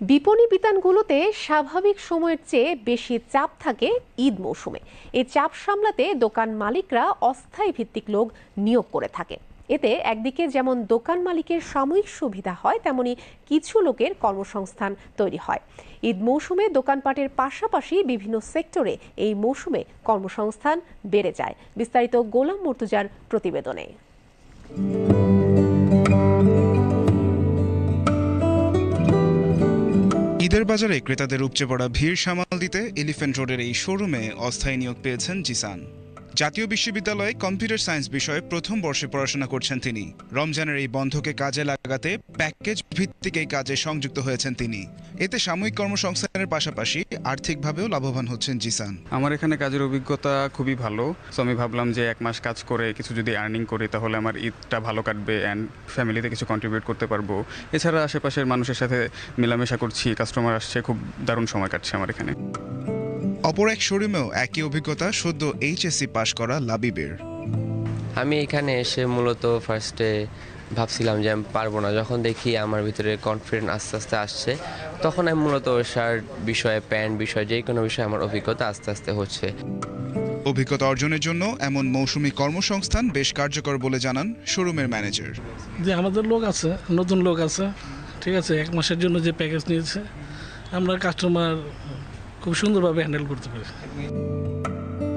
বিপণী বিতানগুলোতে স্বাভাবিক সময়ের চেয়ে বেশি চাপ থাকে ঈদ মৌসুমে। এই চাপ সামলাতে দোকান মালিকরা অস্থায়ী ভিত্তিক লোক নিয়োগ করে থাকে। এতে একদিকে যেমন দোকান মালিকের সাময়িক সুবিধা হয়, তেমনি কিছু লোকের কর্মসংস্থান তৈরি হয়। ঈদ মৌসুমে দোকানপাটের পাশাপাশি বিভিন্ন সেক্টরে এই মৌসুমে কর্মসংস্থান বেড়ে যায়। বিস্তারিত গোলাম মর্তুজার প্রতিবেদনে। ঈদের বাজারে ক্রেতাদের উপচে পড়া ভিড় সামাল দিতে এলিফ্যান্ট রোডের এই শোরুমে অস্থায়ী নিয়োগ পেয়েছেন জিসান। জাতীয় বিশ্ববিদ্যালয়ে কম্পিউটার সায়েন্স বিষয়ে প্রথম বর্ষে পড়াশোনা করছেন তিনি। রমজানের এই বন্ধকে কাজে লাগাতে প্যাকেজ ভিত্তিক এই কাজে সংযুক্ত হয়েছেন তিনি। এতে সাময়িক কর্মসংস্থানের পাশাপাশি আর্থিকভাবেও লাভবান হচ্ছেন জিসান। আমার এখানে কাজের অভিজ্ঞতা খুবই ভালো। সো আমি ভাবলাম যে এক মাস কাজ করে কিছু যদি আর্নিং করি, তাহলে আমার ঈদটা ভালো কাটবে অ্যান্ড ফ্যামিলিতে কিছু কন্ট্রিবিউট করতে পারব। এছাড়া আশেপাশের মানুষের সাথে মেলামেশা করছি কাস্টমার আসছে, খুব দারুণ সময় কাটছে আমার এখানে। অপর এক শোরুমেও একই অভিজ্ঞতা সদ্য এইচএসসি পাশ করা লাবিবের। আমি এখানে এসে মূলত ফার্স্টে ভাবছিলাম যে আমি পারব না। যখন দেখি আমার ভিতরে কনফিডেন্ট আস্তে আস্তে আসছে তখন আমি মূলত শার্ট বিষয়ে প্যান্ট বিষয়ে যে কোনো বিষয়ে আমার অভিজ্ঞতা আস্তে আস্তে হচ্ছে। অভিজ্ঞতা অর্জনের জন্য এমন মৌসুমী কর্মসংস্থান বেশ কার্যকর বলে জানান শোরুমের ম্যানেজার। যে আমাদের লোক আছে নতুন লোক আছে ঠিক আছে এক মাসের জন্য যে প্যাকেজ নিয়েছে আমরা কাস্টমার খুব সুন্দরভাবে হ্যান্ডেল করতে পারে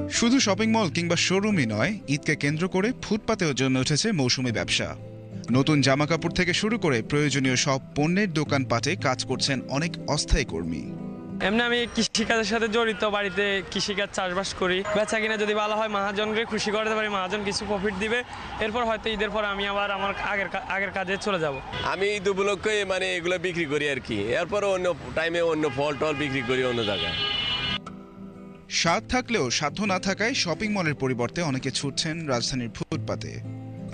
শুধু শপিং মল কিংবা শোরুমই নয়, ঈদকে কেন্দ্র করে ফুটপাতেও জমে উঠেছে মৌসুমি ব্যবসা। নতুন জামাকাপড় থেকে শুরু করে প্রয়োজনীয় সব পণ্যের দোকানপাটে কাজ করছেন অনেক অস্থায়ী কর্মী। এমনি আমি কৃষিকাজের সাথে জড়িত বাড়িতে কৃষিকাজ চাষবাস করি। বেচা কিনা যদি ভালো হয় মহাজনকে খুশি করতে পারি মহাজন কিছু প্রফিট দিবে। এরপর হয়তো ঈদের পর আমি আবার আমার আগের কা- আগের কাজে চলে যাব। আমি ঈদ উপলক্ষে মানে এগুলো বিক্রি করি আর কি। এরপরে অন্য টাইমে অন্য ফল টল বিক্রি করি অন্য জায়গায়। স্বাদ থাকলেও সাধ্য না থাকায় শপিং মলের পরিবর্তে অনেকে ছুটছেন রাজধানীর ফুটপাতে।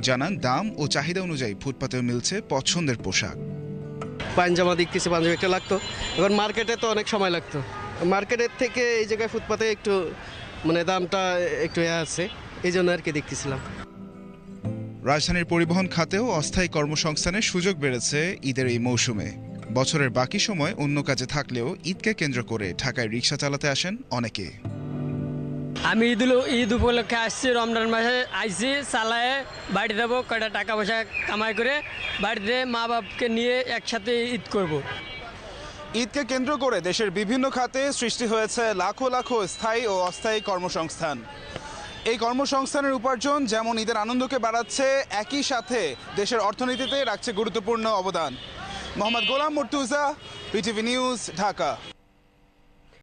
জানান দাম ও চাহিদা অনুযায়ী ফুটপাতেও মিলছে পছন্দের পোশাক। পাঞ্জামা দেখতেছি পাঞ্জাবি একটা লাগতো। এখন মার্কেটে তো অনেক সময় লাগতো। মার্কেটের থেকে এই জায়গায় ফুটপাতে একটু মানে দামটা একটু এ আছে। এই জন্য আর কি দেখতেছিলাম। রাজধানীর পরিবহন খাতেও অস্থায়ী কর্মসংস্থানের সুযোগ বেড়েছে ঈদের এই মৌসুমে। বছরের বাকি সময় অন্য কাজে থাকলেও ঈদকে কেন্দ্র করে ঢাকায় রিক্সা চালাতে আসেন অনেকে। আমি ঈদ ঈদ উপলক্ষে আসছি, রমজান মাসে আইছি চালায় বাড়ি যাব, কয়টা টাকা পয়সা কামাই করে বাড়িতে মা বাপকে নিয়ে একসাথে ঈদ করব। ঈদকে কেন্দ্র করে দেশের বিভিন্ন খাতে সৃষ্টি হয়েছে লাখো লাখো স্থায়ী ও অস্থায়ী কর্মসংস্থান। এই কর্মসংস্থানের উপার্জন যেমন ঈদের আনন্দকে বাড়াচ্ছে, একই সাথে দেশের অর্থনীতিতে রাখছে গুরুত্বপূর্ণ অবদান। Mohammad Golam Mortuza PTV news, Dhaka.